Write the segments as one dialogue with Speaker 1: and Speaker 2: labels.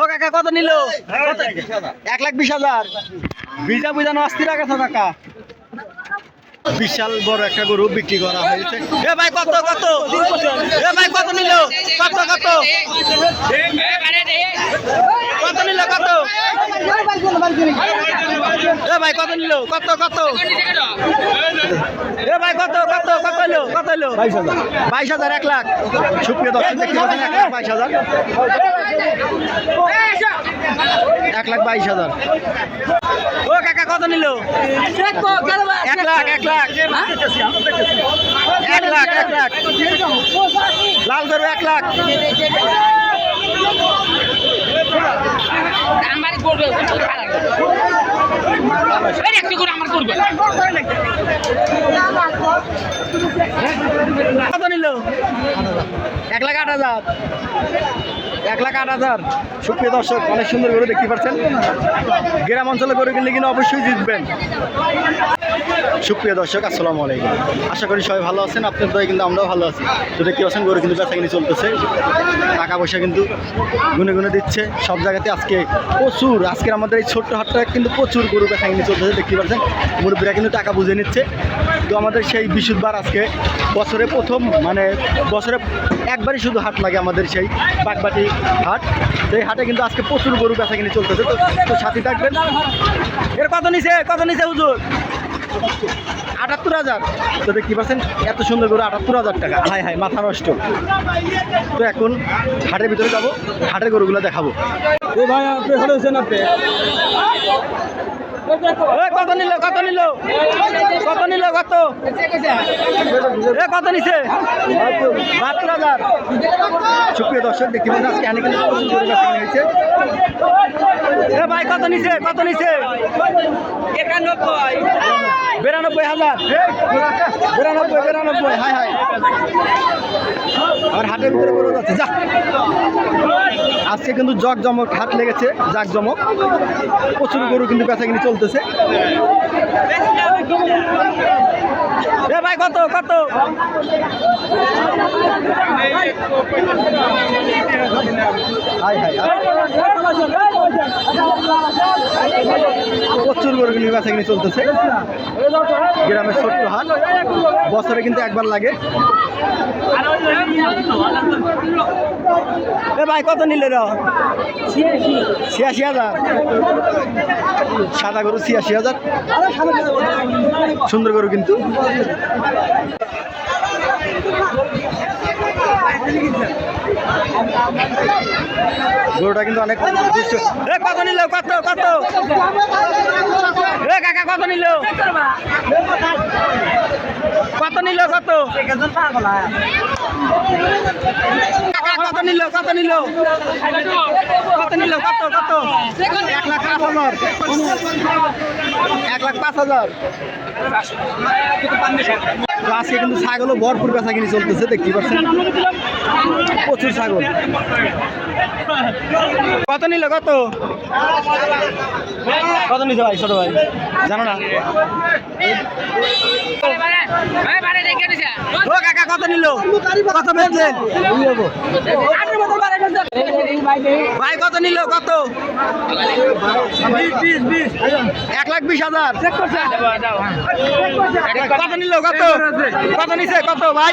Speaker 1: ও কাকা কত নিল? এক লাখ বিশ হাজার। ভিজা বুঝানো অস্থির গেছে কাকা। বিশাল বড় একটা গরু বিক্রি করা হয়েছে। এ ভাই কত কত? এ ভাই কত নিল? কত কত? কত নিল কত? এ ভাই কত নিল? কত কত? এ ভাই কত কত কত হলো কত হলো বাইশ হাজার। বাইশ হাজার এক লাখ। সুপ্রিয় দর্শক দেখতে পাচ্ছেন এক লাখ বাইশ হাজার। এক লাখ বাইশ হাজার। ও কাকা কত নিল? এক লাখ এক লাখ। এক লাখ এক লাখ। লাল গরু এক লাখ।
Speaker 2: আমার করে
Speaker 1: এক লাখ এক সুপ্রিয় দর্শক, অনেক সুন্দর গরু দেখতে পাচ্ছেন। গ্রাম অঞ্চলে গরু কিনলে কিন্তু অবশ্যই জিতবেন। সুপ্রিয় দর্শক, আসসালামু আলাইকুম। আশা করি সবাই ভালো আছেন, আপনার দয় কিন্তু আমরাও ভালো আছি। তো দেখতে পাচ্ছেন, গরু কিন্তু বেচা কিনে চলতেছে। টাকা পয়সা কিন্তু গুনে গুনে দিচ্ছে। সব জায়গাতে আজকে প্রচুর, আজকের আমাদের এই ছোট্ট হাটটা কিন্তু প্রচুর গরু বেচা কিনে চলতেছে, দেখতে পাচ্ছেন? মুরব্বীরা কিন্তু টাকা বুঝে নিচ্ছে। তো আমাদের সেই বিশুদ্ধবার আজকে বছরে প্রথম মানে বছরে একবারই শুধু হাট লাগে আমাদের সেই বাগবাটি হাট। সেই হাটে কিন্তু আজকে প্রচুর গরু বেচা কিনে চলতেছে। তো তো সাথে থাকবেন। এর কত নিছে? কত নিছে হুজুর? আটাত্তর হাজার। তো দেখতে পাচ্ছেন, এত সুন্দর গরু আটাত্তর হাজার টাকা। হাই হাই, মাথা নষ্ট। তো এখন হাটের ভিতরে যাব, হাটের গরুগুলো দেখাবো। ও ভাই, আপনি ভালো আপনি? কত নিল কত নিল? কত নিল কত? এ কত নিছে? বাহাত্তর হাজার। সুপ্রিয় দর্শক দেখতে পাচ্ছেন আজকে অনেক কিন্তু হয়েছে। এ ভাই কত নিছে? কত নিছে? বিরানব্বই হাজার। বিরানব্বই বিরানব্বই। High high. আর হাটের ভিতরে গরু যাচ্ছে। যা। আজকে কিন্তু জগ জমক হাট লেগেছে জাক জমক প্রচুর গরু কিন্তু বেচা কিনে চলতেছে এ ভাই, কত কত? প্রচুর গরু কিন্তু চলতেছে। গ্রামের ছোট্ট হাট। বছরে কিন্তু একবার লাগে। এ ভাই কত নিলে র? ছিয়াশি। হাজার? সাদা গরু ছিয়াশি হাজার। সুন্দর গরু কিন্তু। গরুটা কিন্তু অনেক এ কত নিল? কত কত? এ কাকা কত নিল? কত নিল, কত? কত নিল কত নিল? কত নিল, কত কত? এক লাখ পাঁচ হাজার। এক লাখ পাঁচ হাজার। আজকে কিন্তু ছাগলও ভরপুর বেচা কিনে চলতেছে দেখতে পাচ্ছেন। প্রচুর ছাগল। কত নিল কত? কত নিতে ভাই ছোট ভাই? জানো না? কাকা, কত নিল? কত বেচলেন ভাই, কত নিল? কত? এক লাখ বিশ হাজার। কত নিল? কত? কত নিছে? কত, ভাই?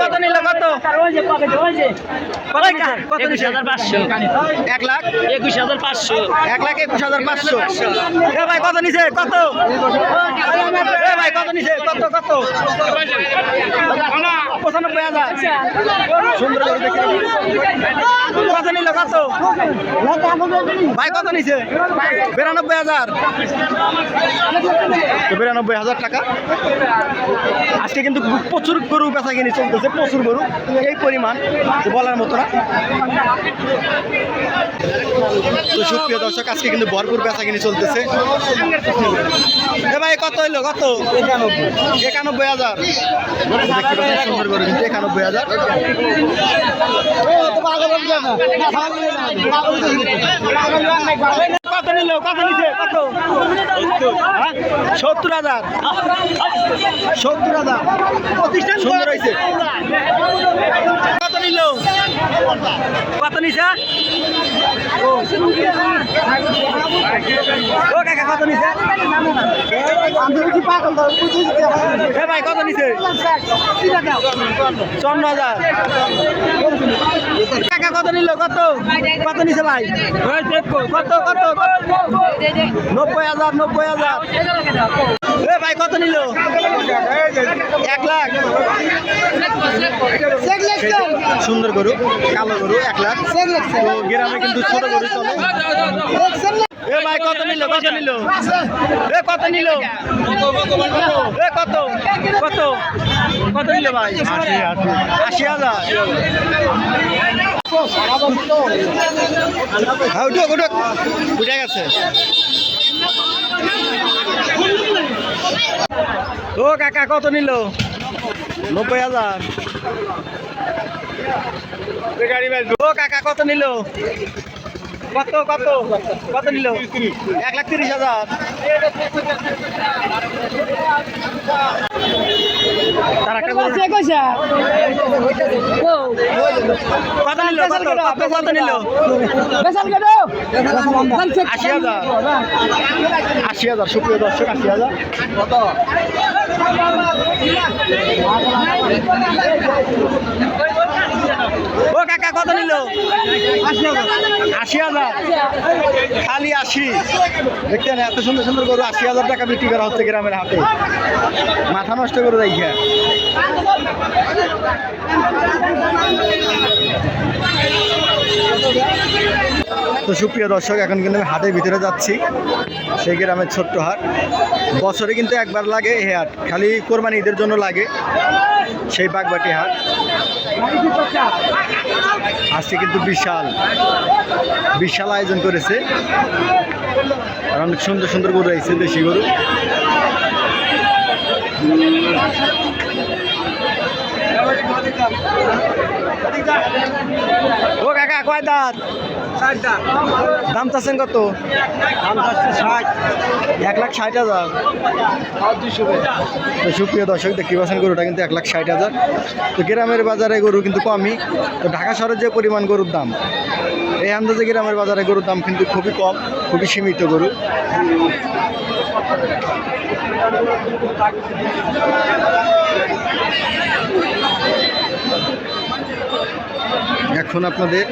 Speaker 1: কত নিল কত? কত এক লাখ?
Speaker 2: একুশ হাজার পাঁচশো।
Speaker 1: এক লাখ একুশ হাজার পাঁচশো। এ ভাই কত নিছে? কত? এ ভাই কত নিছে? কত কত? পঁচানব্বই হাজার। সুন্দর কত নিল কত? ভাই কত নিছে? বিরানব্বই হাজার। বিরানব্বই হাজার টাকা। আজকে কিন্তু প্রচুর গরু বেচা কিনে চলতেছে, প্রচুর গরু। এই পরিমাণ, বলার মতো না। সুপ্রিয় দর্শক, আজকে কিন্তু ভরপুর বেচা কিনে চলতেছে। এ ভাই, কত হইল? কত? একানব্বই। একানব্বই হাজার। একানব্বই হাজার। কত নিল? কত নিছে? কত? হ্যাঁ? সত্তর হাজার। সত্তর হাজার। প্রতিষ্ঠান সুন্দর হয়েছে। কত নিল? কত নিছে? ও কাকা কত নিছে? এ ভাই কত নিছে? চন্ন হাজার কাকা কত নিল? কত? কত নিছে ভাই? কত কত কত? নব্বই হাজার নব্বই হাজার। এ ভাই কত নিল? এক লাখ। সুন্দর গরু কালো গরু এক লাখ। তো গ্রামে কিন্তু ছোট গরু চলে। এ ভাই কত নিল কত নিল? এ কত নিল? এ কত? কত? কত নিল ভাই? আশি হাজার। হ্যাঁ উঠুক উঠুক উঠে গেছে। ও কাকা কত নিল? নব্বই হাজার। ও কাকা কত নিল? কত কত? কত নিল? এক লাখ তিরিশ হাজার। তার একটা কত নিল? কত কত নিল? আশি হাজার। আশি হাজার সুপ্রিয় দর্শক আশি হাজার। কত? ও কাকা, কত নিল? আশি হাজার। খালি আশি। দেখছেন, এত সুন্দর সুন্দর গরু, আশি হাজার টাকা বিক্রি করা হচ্ছে গ্রামের হাটে। মাথা নষ্ট করে দেখে তো সুপ্রিয় দর্শক, এখন কিন্তু আমি হাটের ভিতরে যাচ্ছি। সেই গ্রামের ছোট্ট হাট। বছরে কিন্তু একবার লাগে এই হাট। খালি কোরবানি ঈদের জন্য লাগে। সেই বাগবাটি হাট। আজকে কিন্তু বিশাল বিশাল আয়োজন করেছে। অনেক সুন্দর সুন্দর গরু রয়েছে দেশি গরু। কাকা কয় দাঁত? দাম চাচ্ছেন কত? দাম চাচ্ছে ষাট। এক লাখ ষাট হাজার। সুপ্রিয় দর্শক দেখতে পাচ্ছেন গরুটা কিন্তু এক লাখ ষাট হাজার। তো গ্রামের বাজারে গরু কিন্তু কমই। তো ঢাকা শহরের যে পরিমাণ গরুর দাম এই আন্দাজে গ্রামের বাজারে গরুর দাম কিন্তু খুবই কম খুবই সীমিত গরু। এখন আপনাদের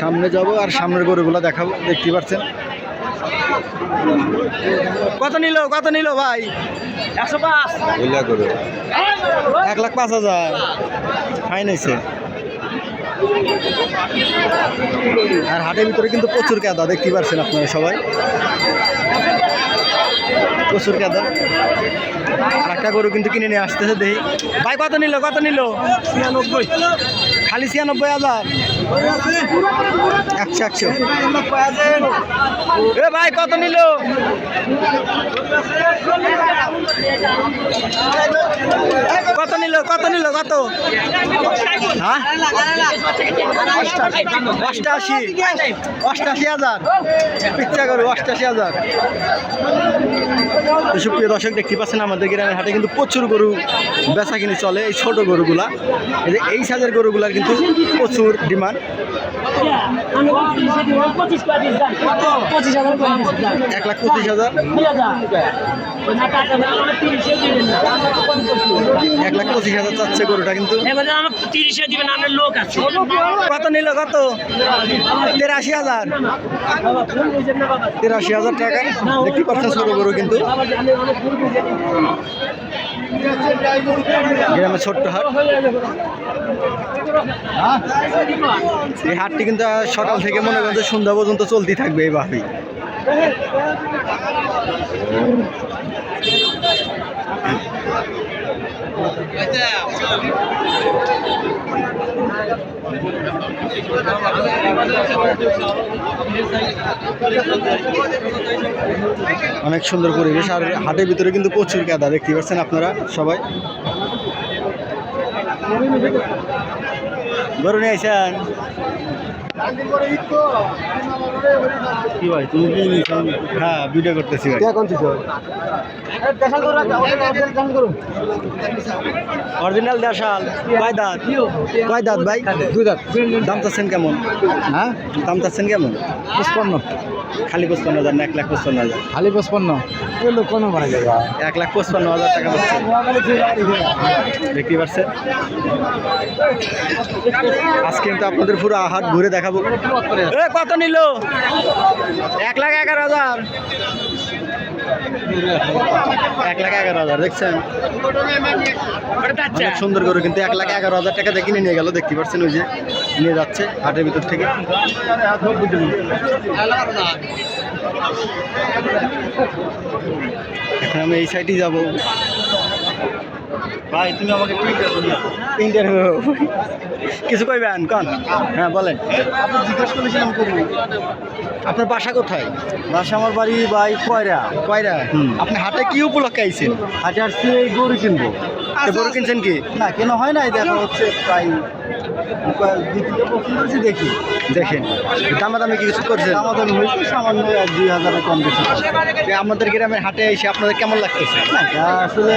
Speaker 1: সামনে যাব আর সামনের গরুগুলো দেখাবো দেখতে পাচ্ছেন। কত নিল কত নিল ভাই? একশো পাঁচ। এক লাখ পাঁচ হাজার। ফাইন হয়েছে আর হাটের ভিতরে কিন্তু প্রচুর কাদা দেখতে পাচ্ছেন আপনারা সবাই। প্রচুর কাদা আর একটা গরু কিন্তু কিনে নিয়ে আসতেছে দেখি। ভাই কত নিল কত নিল? ছিয়ানব্বই। খালি ছিয়ানব্বই হাজার। এ ভাই, কত নিল? কত নিল কত নিল, কত? হ্যাঁ? অষ্টাশি। অষ্টাশি হাজার। পিচ্ছা করু অষ্টাশি হাজার। সুপ্রিয় দর্শক, দেখতে পাচ্ছেন আমাদের গ্রামের হাটে কিন্তু প্রচুর গরু বেচা কিনে চলে, এই ছোট গরুগুলা। এই সাজের গরুগুলার কিন্তু প্রচুর ডিমান্ড। এক লাখ পঁচিশ হাজার? এক লাখ পঁচিশ হাজার চাচ্ছে গরুটা কিন্তু।
Speaker 2: তিরিশে দিবেন আমার লোক আছে।
Speaker 1: কত নিল কত? তেরাশি হাজার। তেরাশি হাজার টাকা। দেখতে পাচ্ছেন ছোট গরু কিন্তু। গ্রামের ছোট্ট হাট। এই হাটটি কিন্তু সকাল থেকে মনে করেন যে সন্ধ্যা পর্যন্ত চলতেই থাকবে এইভাবেই। অনেক সুন্দর পরিবেশ, আর হাটের ভিতরে কিন্তু প্রচুর কাদা দেখতে পাচ্ছেন আপনারা সবাই। গরু নিয়ে আইসেন? কি ভাই তুমি হ্যাঁ ভিডিও করতেছি ভাই। অরিজিনাল দেশাল কয় দাঁত? কয় দাঁত ভাই? দুই দাঁত। দাম চাচ্ছেন কেমন? হ্যাঁ? দাম চাচ্ছেন কেমন? পঁচপান্ন। খালি পঁচপান্ন হাজার না এক লাখ পঁচপান্ন হাজার?
Speaker 3: খালি পঁচপন্ন? এগুলো কোনো মারা যাবে
Speaker 1: এক লাখ পঁচপান্ন হাজার টাকা পাচ্ছেন দেখতে পাচ্ছেন আজকে কিন্তু আপনাদের পুরো হাট ঘুরে দেখাবো। কত নিল? এক লাখ এগারো হাজার। এক এগারো হাজার, দেখছেন? সুন্দর করে কিন্তু এক লাখ এগারো হাজার টাকা দিয়ে কিনে নিয়ে গেল, দেখতে পাচ্ছেন ওই যে নিয়ে যাচ্ছে হাটের ভিতর থেকে। এখন আমি এই সাইডেই যাব। ভাই তুমি আমাকে ইন্টারভিউ কিছু কইবেন কন হ্যাঁ বলেন। আপনি জিজ্ঞেস করেছিলাম করব আপনার বাসা কোথায়?
Speaker 3: বাসা আমার বাড়ি ভাই কয়রা।
Speaker 1: কয়রা? আপনি হাটে কি উপলক্ষে আইছেন?
Speaker 3: হাটে আসছি এই গরু কিনবো।
Speaker 1: গরু কিনছেন কি?
Speaker 3: না কেন হয় নাই দেখা হচ্ছে প্রায় দেখি।
Speaker 1: দেখেন দামাদামি কি কিছু করছেন?
Speaker 3: আমাদের হয়েছে সামান্য এক দুই হাজারের কম বেশি।
Speaker 1: আমাদের গ্রামের হাটে এসে আপনাদের কেমন লাগতেছে?
Speaker 3: না, আসলে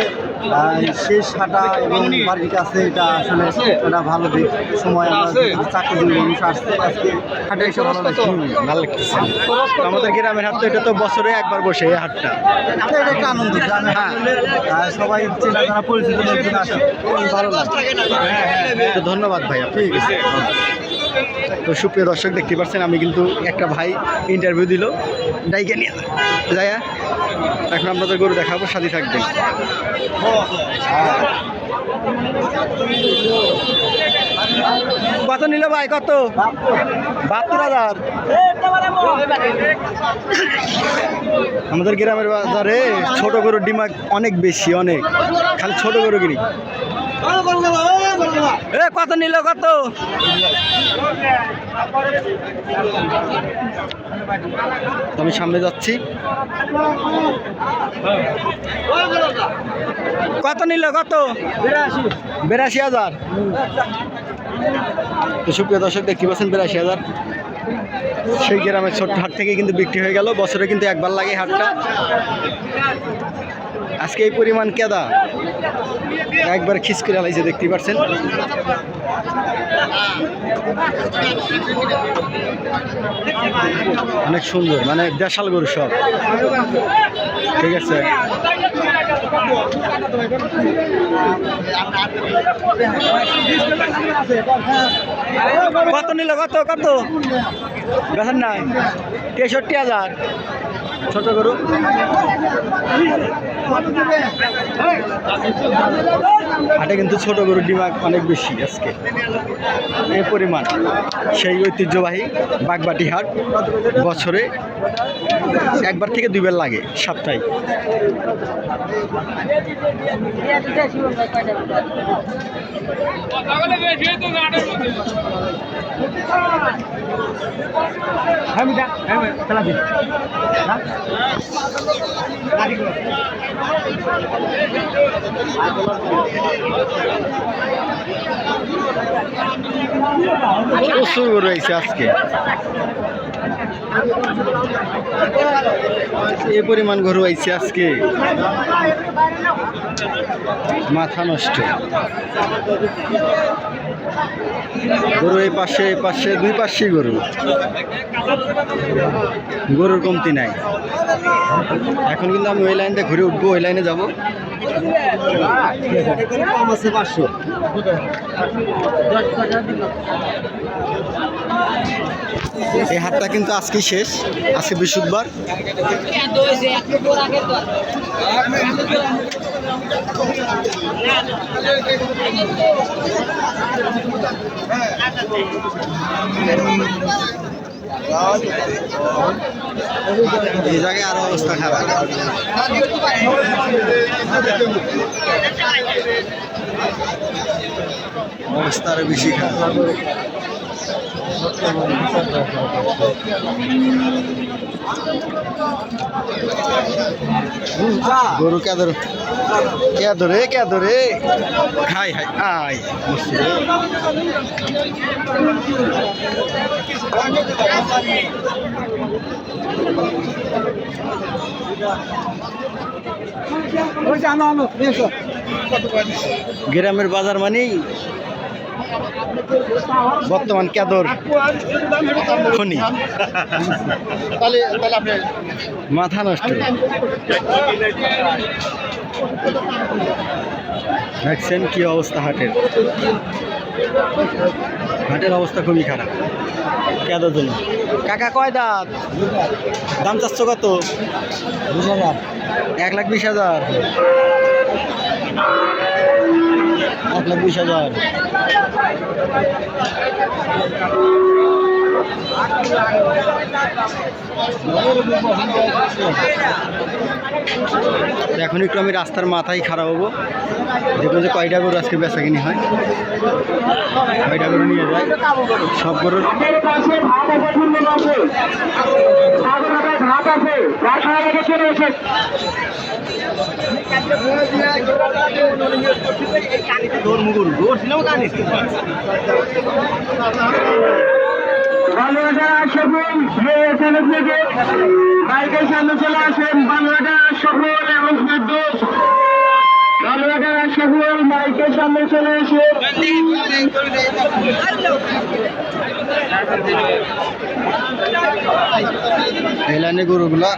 Speaker 3: শেষ হাঁটা এবং বাড়ির কাছে এটা আসলে একটা ভালো দিক। সময় আমরা চাকরি মানুষ আসছে আজকে হাটে এসে ভালো লাগছে
Speaker 1: আমাদের গ্রামের হাট তো এটা তো বছরে একবার বসে এই হাটটা।
Speaker 3: এটা একটা আনন্দ গ্রামে
Speaker 1: হ্যাঁ।
Speaker 3: হ্যাঁ সবাই চেনা জানা পরিচিত ভালো লাগে।
Speaker 1: তো ধন্যবাদ ভাই ঠিক আছে। তো সুপ্রিয় দর্শক, দেখতে পাচ্ছেন, আমি কিন্তু একটা ভাই ইন্টারভিউ দিল ডাইকে নিয়ে। যাইয়া এখন আপনাদের গরু দেখাবো সাথে থাকবেন। কত নিল ভাই, কত? বাহাত্তর হাজার। আমাদের গ্রামের বাজারে ছোট গরুর ডিমাগ অনেক বেশি, অনেক। খালি ছোট গরু কিনি। এ কত নিল কত? আমি সামনে যাচ্ছি। কত নিল কত? বিরাশি হাজার। সুপ্রিয় দর্শক দেখতে পাচ্ছেন বিরাশি হাজার। সেই গ্রামের ছোট্ট হাট থেকে কিন্তু বিক্রি হয়ে গেল। বছরে কিন্তু একবার লাগে হাটটা। আজকে এই পরিমাণ কেদা? একবার খিস করে আলাইছে দেখতে পাচ্ছেন অনেক সুন্দর মানে দেশাল গরু সব। ঠিক আছে? কত নিল কত কত? বেতন নাই। তেষট্টি হাজার। ছোট গরু। হাটে কিন্তু ছোট গরুর ডিমাগ অনেক বেশি আজকে। এই পরিমাণ। সেই ঐতিহ্যবাহী বাগবাটি হাট বছরে একবার থেকে দুইবার লাগে সপ্তাহে প্রচুর গরু হয়েছে আজকে। এ পরিমাণ গরু আইছে আজকে। মাথা নষ্ট। গরু এই পাশে এই পাশে, দুই পাশেই গরু। গরুর কমতি নাই। এখন কিন্তু আমি ওই লাইনটা ঘুরে উঠবো, ওই লাইনে যাব।
Speaker 3: পাঁচশো
Speaker 1: এই হাটটা কিন্তু আজকে শেষ, আজকে বৃহস্পতিবার। এই জায়গায় আরও অবস্থা খারাপ। অবস্থা আরও বেশি খারাপ। গরু কে ধরে? কে ধরে কে ধরে? হাই হাই আই। গ্রামের বাজার মানেই বর্তমান কেদর খনি।
Speaker 4: তাহলে তাহলে আপনি
Speaker 1: মাথা নষ্ট। দেখছেন কি অবস্থা হাটের? হাটের অবস্থা খুবই খারাপ। কেদর জন্য। কাকা কয় দাঁত? দাম চাচ্ছ কত?
Speaker 3: বিশ হাজার।
Speaker 1: এক লাখ বিশ হাজার। এক লাখ বিশ হাজার। তো এখন একটু আমি রাস্তার মাথায় খারাপ হব। দেখুন যে কয়টা গরু আজকে বেচা কিনি হয়। কয়টা গরু নিয়ে যায়। সব গরুর
Speaker 5: বাংলাটা সফল হয়েছেন থেকে বাইকের সামনে চলে আসেন। বাংলাটা সফল এবং নির্দোষ বাংলাটা সফল বাইকের সামনে চলে আসে।
Speaker 1: এই লাইনে গরুগুলা।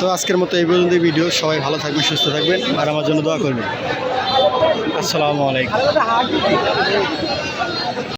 Speaker 1: তো আজকের মতো এই পর্যন্ত ভিডিও সবাই ভালো থাকবেন, সুস্থ থাকবেন, আর আমার জন্য দোয়া করবেন। আসসালামু আলাইকুম।